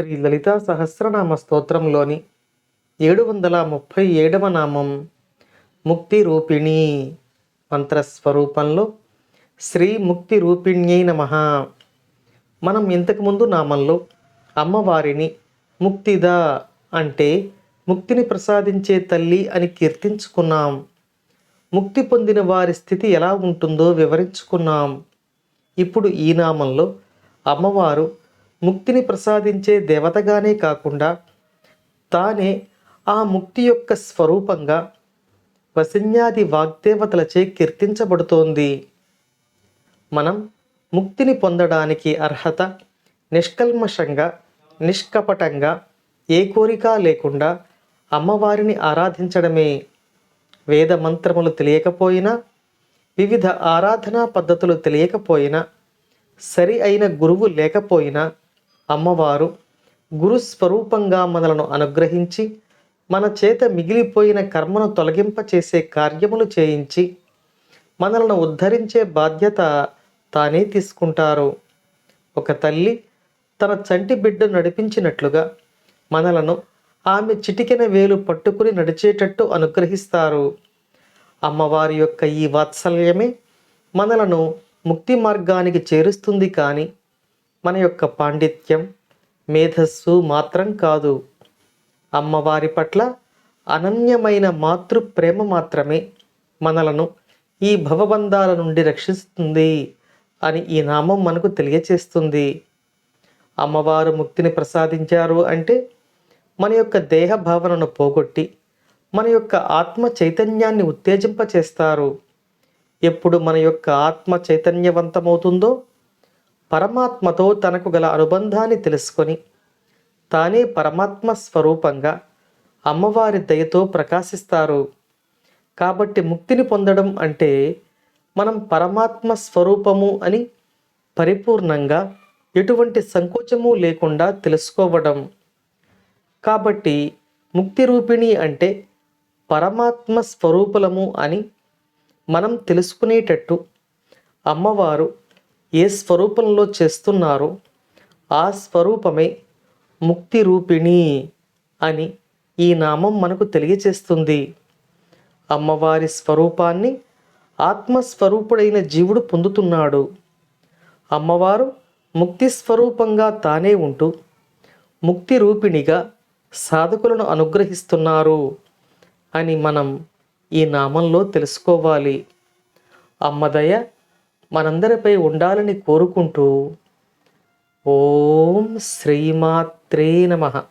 శ్రీ లలితా సహస్రనామ స్తోత్రంలోని ఏడు వందల ముప్పై ఏడవ నామం ముక్తి రూపిణి మంత్రస్వరూపంలో శ్రీ ముక్తి రూపిణ్యై నమ. మనం ఇంతకుముందు నామంలో అమ్మవారిని ముక్తిదా అంటే ముక్తిని ప్రసాదించే తల్లి అని కీర్తించుకున్నాం. ముక్తి పొందిన వారి స్థితి ఎలా ఉంటుందో వివరించుకున్నాం. ఇప్పుడు ఈ నామంలో అమ్మవారు ముక్తిని ప్రసాదించే దేవతగానే కాకుండా తానే ఆ ముక్తి యొక్క స్వరూపంగా వసిన్యాది వాగ్దేవతలచే కీర్తించబడుతోంది. మనం ముక్తిని పొందడానికి అర్హత నిష్కల్మషంగా నిష్కపటంగా ఏ కోరిక లేకుండా అమ్మవారిని ఆరాధించడమే. వేద మంత్రములు తెలియకపోయినా వివిధ ఆరాధనా పద్ధతులు తెలియకపోయినా సరి అయిన గురువు లేకపోయినా అమ్మవారు గురుస్వరూపంగా మనలను అనుగ్రహించి మన చేత మిగిలిపోయిన కర్మను తొలగింపచేసే కార్యములు చేయించి మనలను ఉద్ధరించే బాధ్యత తానే తీసుకుంటారు. ఒక తల్లి తన చంటి బిడ్డ నడిపించినట్లుగా మనలను ఆమె చిటికెన వేలు పట్టుకుని నడిచేటట్టు అనుగ్రహిస్తారు. అమ్మవారి యొక్క ఈ వాత్సల్యమే మనలను ముక్తి మార్గానికి చేరుస్తుంది కానీ మన యొక్క పాండిత్యం మేధస్సు మాత్రం కాదు. అమ్మవారి పట్ల అనన్యమైన మాతృ ప్రేమ మాత్రమే మనలను ఈ భవబంధాల నుండి రక్షిస్తుంది అని ఈ నామం మనకు తెలియచేస్తుంది. అమ్మవారు ముక్తిని ప్రసాదించారు అంటే మన యొక్క దేహ భావనను పోగొట్టి మన యొక్క ఆత్మ చైతన్యాన్ని ఉత్తేజింపచేస్తారు. ఎప్పుడు మన యొక్క ఆత్మ చైతన్యవంతమవుతుందో పరమాత్మతో తనకు గల అనుబంధాన్ని తెలుసుకొని తానే పరమాత్మ స్వరూపంగా అమ్మవారి దయతో ప్రకాశిస్తారు. కాబట్టి ముక్తిని పొందడం అంటే మనం పరమాత్మ స్వరూపము అని పరిపూర్ణంగా ఎటువంటి సంకోచము లేకుండా తెలుసుకోవడం. కాబట్టి ముక్తి రూపిణి అంటే పరమాత్మ స్వరూపులము అని మనం తెలుసుకునేటట్టు అమ్మవారు ఏ స్వరూపంలో చేస్తున్నారో ఆ స్వరూపమే ముక్తి రూపిణి అని ఈ నామం మనకు తెలియచేస్తుంది. అమ్మవారి స్వరూపాన్ని ఆత్మస్వరూపుడైన జీవుడు పొందుతున్నాడు. అమ్మవారు ముక్తి స్వరూపంగా తానే ఉంటూ ముక్తి రూపిణిగా సాధకులను అనుగ్రహిస్తున్నారు అని మనం ఈ నామంలో తెలుసుకోవాలి. అమ్మదయ మనందరిపై ఉండాలని కోరుకుంటూ ఓం శ్రీమాత్రే నమః.